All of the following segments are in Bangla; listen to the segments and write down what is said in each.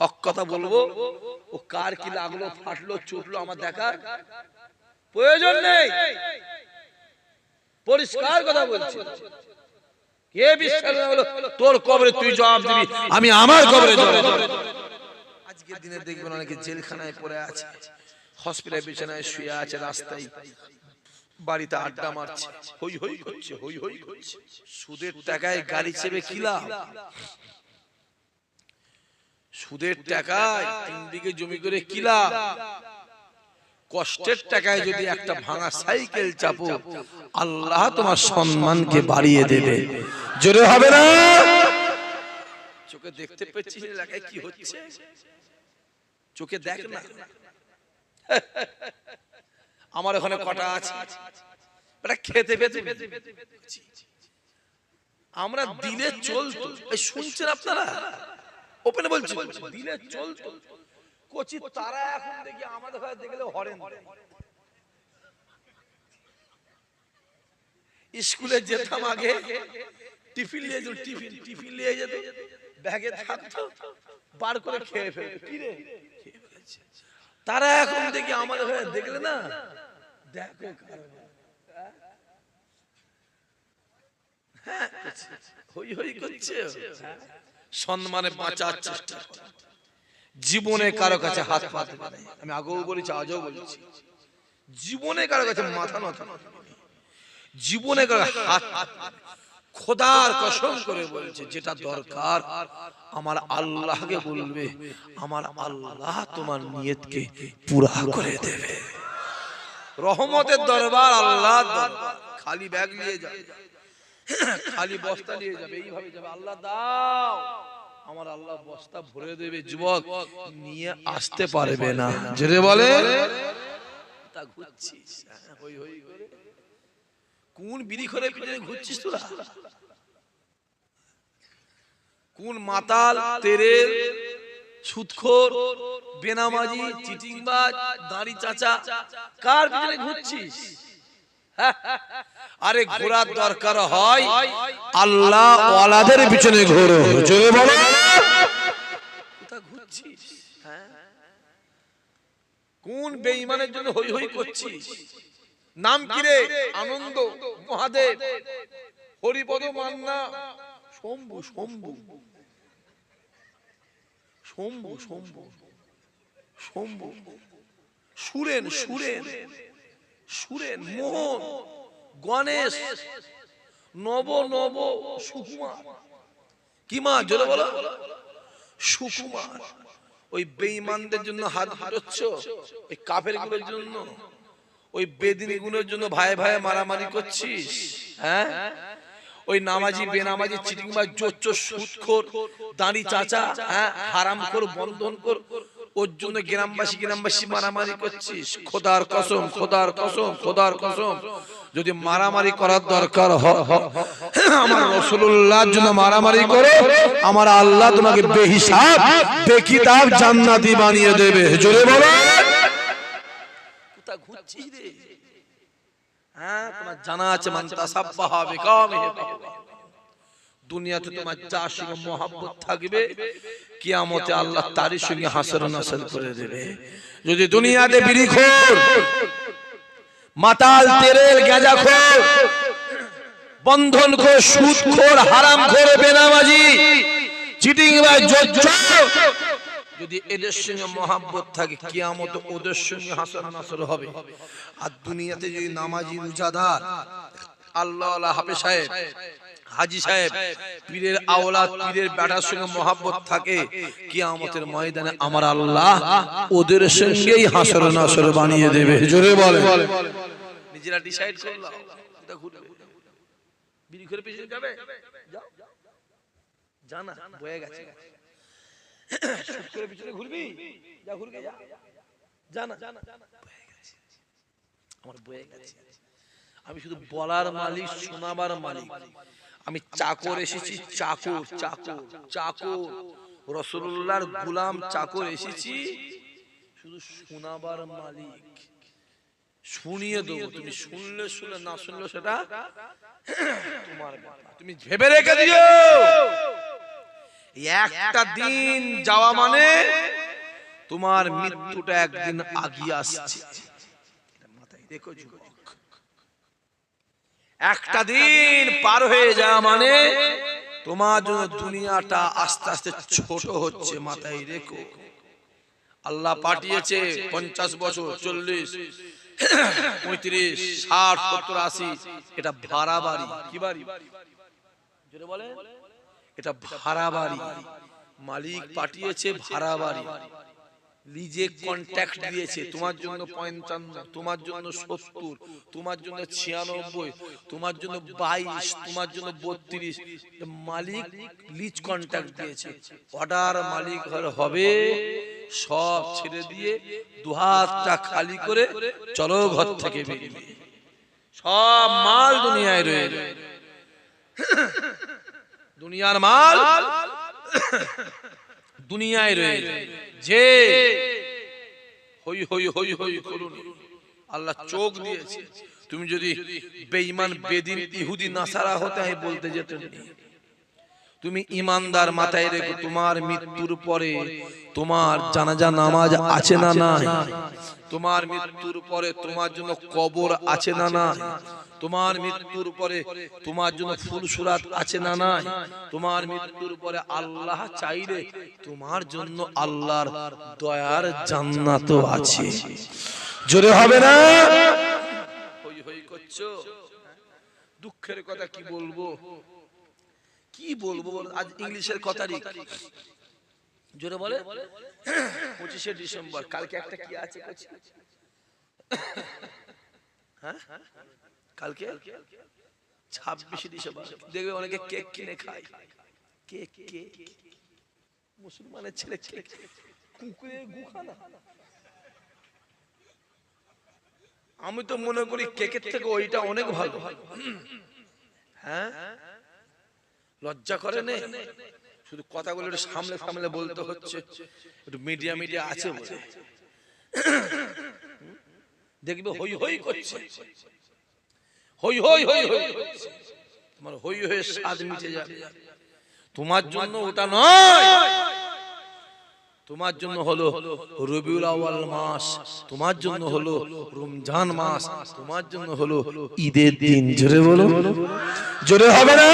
হক কথা বলব? ও কার কি লাগল ফাটলো চুটলো আমার দেখার? প্রয়োজন নেই। পরিষ্কার কথা বলছি। কে বিশ্বাস হলো তোর কবরে তুই জবাব দিবি। আমি আমার কবরে জবাব। আজকের দিনে দেখবেন অনেকে জেলখানায় পড়ে আছে। হসপিটাল বিছানায় শুয়ে আছে রাস্তায় বাড়িতে আড্ডা মারছে। হই হই করছে হই হই করছে। সুদের টাকায় গাড়ি চেপে কি লাভ? সুদের টাকায় তিন দিকে জমি করে কি লাভ কষ্টের টাকায় যদি একটা ভাঙা সাইকেল চাপো আল্লাহ তোমার সম্মানকে বাড়িয়ে দেবে। জোরে হবে না? চোখে দেখতে পেয়েছিস এলাকায় কি হচ্ছে? চোখে দেখ না। আমার ওখানে কটা আছে। এটা খেতে পেতে আমরা দিলে চলতো। শুনছেন আপনারা? ওপেনে বলছি। দিলে চলতো। কচি তারা এখন দেখি আমাদের ঘরে দেখলে হরেন। স্কুলে যেতাম আগে টিফিন নিয়ে যেত টিফিন টিফিন নিয়ে যেত। ব্যাগে থাকতো বার করে খেয়ে ফেলে কি রে? তারা এখন দেখি আমাদের ঘরে দেখলে না দেখো। হ্যাঁ, হই হই করছে। সম্মানে বাঁচার চেষ্টা করে। জীবনে কারও কাছে হাত পাতে আমি আগেও বলেছি আজও বলেছি। জীবনে কারও কাছে মাথা নত জীবনে কারও হাত খোদার কসম করে বলছে যেটা দরকার আমার আল্লাহকে বলবে আমার আল্লাহ তোমার নিয়তকে পুরা করে দেবে। রহমতের দরবার আল্লাহ খালি ব্যাগ নিয়ে যাবে খালি বস্তা নিয়ে যাবে এইভাবে যাবে। আল্লাহ দাও। আমার আল্লাহ বস্তা ভরে দেবে যুবক। নিয়ে আসতে পারবে না। যেতে বলে। তা ঘুরছিস। হ্যাঁ, কোন বিড়ি করে ঘুরছিস তোরা? কোন মাতাল তেরেল সুদখোর বেনামাজি চিটিংবাজ দাড়ি চাচা কার পিছনে ঘুরছিস? আরে ঘোরার দরকার হয় আল্লাহ ওয়ালাদের পিছনে ঘোরো। জোরে বলো। কোথা ঘুরছিস? হ্যাঁ? কোন বেঈমানের জন্য হই হই করছিস? নাম কি রে আনন্দ মহাদেব। হরিপদ মান্না। শম্ভু শম্ভু। শম্ভু শম্ভু। শম্ভু। সুরেন সুরেন। সুরেন মোহন গণেশ নব নব সুকুমার। কি মা জোরে বলো। সুকুমার ওই বেঈমানদের জন্য হাত ধরছ ওই কাফেরগুলোর জন্য ওই বেদিনী গুলোর জন্য ভাই ভাই মারামারি করছিস হ্যাঁ? ওই নামাজি বেনামাজি চিটিংবাজ জোচ্চ সুদখোর দাঁড়ি চাচা হ্যাঁ? হারাম কর বন্ধন কর ওর জন্য গ্রামবাসী গ্রামবাসী মারামারি করছিস। খোদার কসম খোদার কসম খোদার কসম। যদি মারামারি করার দরকার হ- হ- আমার রসুল্লাহর জন্য মারামারি করে আমার আল্লাহ তোমাকে বেহিসাব বেকিতাব জান্নাতি বানিয়ে দেবে। জোরে বলো। কোথা ঘুরছিস রে? হ্যাঁ তোমার জানা আছে মান তাসাব্বাহা বিকামিহি। দুনিয়াতে তোমার যার সঙ্গে মহাব্বত থাকবে কিয়ামতে আল্লাহ তারই সঙ্গে হাসর নাসর করে দেবে। যদি দুনিয়াতে বিড়িখোর মাতাল তেরেল গাঁজাখোর বন্ধন খোর সুদ খোর হারাম খোর বেনামাজি চিটিং বা যদি এদের সঙ্গে মহাব্বত থাকে কিয়ামত ওদের সঙ্গে হাসর নাসর হবে। আর দুনিয়াতে যদি নামাজি রোজাদার আল্লাহ আল্লাহ হাফেজ সাহেব হাজি সাহেব পীরের আওলাদ পীরের বেটার সঙ্গে মহাব্বত থাকে কিয়ামতের ময়দানে আমার আল্লাহ ওদের সঙ্গেই হাসর নাসর বানিয়ে দেবে। জোরে বলে নিজেরা ডিসাইড করলাম এটা ঘুরবে। বিড়ি করে পিছনে যাবে? যাও। জানা বয়ে গেছে। শুট করে পিছনে ঘুরবি? যা ঘুরবে যা। জানা বয়ে গেছে। আমার বয়ে গেছে। আমি শুধু বলার মালিক শোনাবার মালিক। আমি চাকর এসেছি, চাকর চাকর চাকর। রসুল্লাহর গুলাম চাকর এসেছি। শুধু শোনাবার মালিক। শুনিয়ে দেবো, তুমি শুনলে শুনলে, না শুনলে সেটা তোমার তুমি ভেবে রেখে দিও। একটা দিন যাওয়া মানে তোমার মৃত্যুটা একদিন আগিয়ে আসছে। যুবক একটা দিন পার হয়ে যাওয়া মানে তোমার জন্য দুনিয়াটা আস্তে আস্তে ছোট হচ্ছে মাথায় রেখো। আল্লাহ পাঠিয়েছে পঞ্চাশ বছর চল্লিশ পঁয়ত্রিশ ষাট সত্তর আশি। এটা ভাড়া বাড়ি। কি বাড়ি? বলে এটা ভাড়া বাড়ি। মালিক পাঠিয়েছে ভাড়া বাড়ি। লিজে কন্ট্যাক্ট দিয়েছে তোমার জন্য পঞ্চান্ন তোমার জন্য সত্তর তোমার জন্য ছিয়ানব্বই তোমার জন্য বাইশ তোমার জন্য বত্রিশ মালিক লিজ কন্ট্যাক্ট দিয়েছে অর্ডার মালিক হবে সব ছেড়ে দিয়ে দুহাতটা খালি করে চলো ঘর থেকে বেরিয়ে সব মাল দুনিয়ায় রয়ে দুনিয়ার মাল দুনিয়ায় রয়ে যে হই হই হই হই করুন। আল্লাহ চোখ দিয়েছে। তুমি যদি বেঈমান বেদিন ইহুদি নাসারা হতে আমি বলতে যেতেন তুমি ইমানদার মাথায় রেখো, তোমার মৃত্যুর পরে তোমার জানাজা নামাজ আছে না নাই? তোমার মৃত্যুর পরে তোমার জন্য কবর আছে না নাই? তোমার মৃত্যুর পরে তোমার জন্য ফুল সুরাত আছে না নাই? তোমার মৃত্যুর পরে আল্লাহ চাইলে তোমার জন্য আল্লাহর দয়ার জান্নাতও আছে। জোরে হবে না? হই হই করছ? দুঃখের কথা কি বলব? কি বলব বলো? আজ ইংলিশের কথারই জোরে বলে? পঁচিশে ডিসেম্বর। কালকে একটা কি আছে? হ্যাঁ? কালকে? ছাব্বিশে ডিসেম্বর। দেখবে অনেকে কেক কিনে খায়। Cake cake. মুসলমানের ছেলে কেক। কুকুরে গুখানা আমি তো মনে করি কেকের থেকে ওইটা অনেক ভালো। হ্যাঁ? লজ্জা করে নে শুধু কথাগুলো একটু সামলে সামলে বলতে হচ্ছে। একটু মিডিয়া মিডিয়া আছে বলে। দেখবে হই হই করছে। হই হই হই হই। তোমার হই হয়ে স্বাদ মিটে যাবে। তোমার জন্য ওটা নয়। তোমার জন্য হলো রবিউল আউয়াল মাস। তোমার জন্য হলো রমজান মাস। তোমার জন্য হলো ঈদের দিন। জোরে বলো। জোরে হবে না?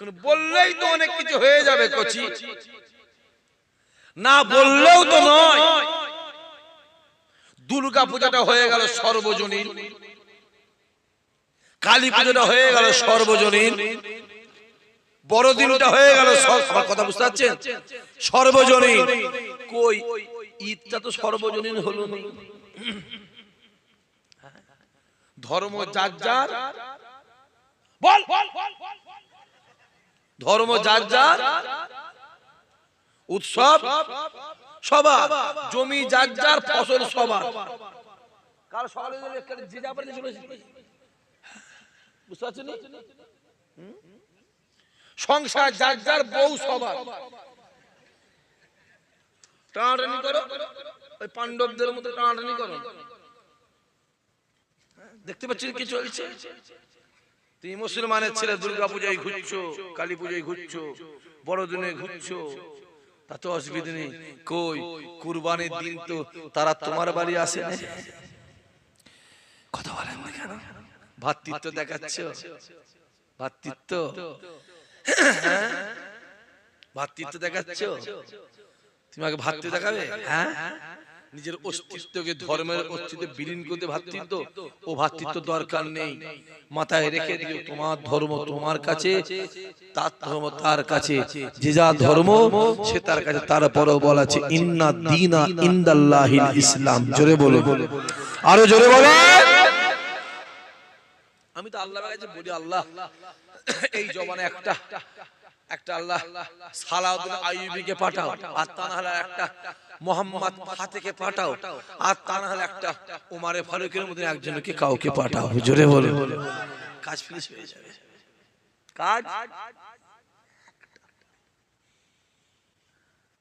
এখন বললেই তো অনেক কিছু হয়ে যাবে, কচি। না বললেও তো নয়। দুর্গা পূজাটা হয়ে গেল সর্বজনীন। কালী পূজাটা হয়ে গেল সর্বজনীন। বড়দিনটা হয়ে গেল আমার কথা বুঝতে পারছেন? সর্বজনীন। কই? ঈদটা তো সর্বজনীন হলো নি। ধর্ম যার যার। বল। ধর্ম যার যার উৎসব সবার জমি যার যার ফসল সবার। কাল সকালে যে যা বুঝতে পারছেন সংসার যার যার বউ সবার। টানাটানি করো ওই পাণ্ডবদের মতো টানাটানি করো। দেখতে পাচ্ছেন কি চলছে? তুমি মুসলমানের ছেলে দুর্গা পূজায় ঘুরছো কালী পূজায় ঘুরছো, বড়দিনে ঘুরছো। তাতে অসুবিধা নেই। কই? কুরবানির দিন তো তারা তোমার বাড়ি আসে না। কথা বলেন কেন? ভাতৃত্ব দেখাচ্ছ? ভাতৃত্ব? হ্যাঁ? ভাতৃত্ব দেখাচ্ছ? তুমি আগে ভাতৃ দেখাবে? হ্যাঁ? নিজের অস্তিত্বকে ধর্মের অস্তিত্বে বিলীন করতে ভাতৃত্ব ও ভাতৃত্ব দরকার নেই। মাথায় রেখে দিও তোমার ধর্ম তোমার কাছে তার ধর্ম তার কাছে। যে যা ধর্ম সে তার কাছে তারপরেও বলা আছে ইন্না দিনা ইন্দাল্লাহিল ইসলাম। জোরে বলো। আরও জোরে বলো। আমি তো আল্লাহর কাছে বলি আল্লাহ এই জবানে একটা একটা আল্লাহ সালাউদ্দিন আইয়ুবীকে পাঠাও, আর তা না হলে একটা মোহাম্মদ ফাতেকে পাঠাও, আর তা না হলে একটা উমারে ফারুকের মধ্যে একজনকে কাউকে পাঠাও। জোরে বলে কাজ ফিনিশ হয়ে যাবে। কাজ?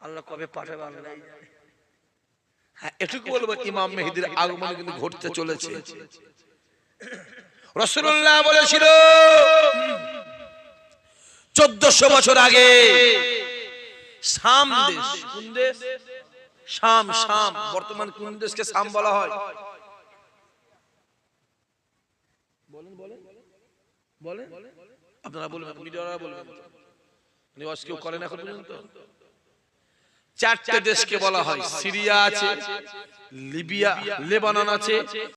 আল্লাহ কবে পাঠাবে আল্লাহ হ্যাঁ এটুকু বলব, ইমাম মেহেদির আগমন কিন্তু ঘটতে চলেছে। রসুল্লাহ বলেছিল চোদ্দশো বছর আগে। শাম দেশ। কোন দেশ? শাম শাম। বর্তমান কোন দেশকে শাম বলা হয়? বলেন বলেন। বলেন। আপনারা বলবেন মিডিয়ারা বলবেন। নিউজ কেউ করেন এখন পর্যন্ত? চারটে দেশকে বলা হয়। সিরিয়া আছে লিবিয়া লেবানন আছে।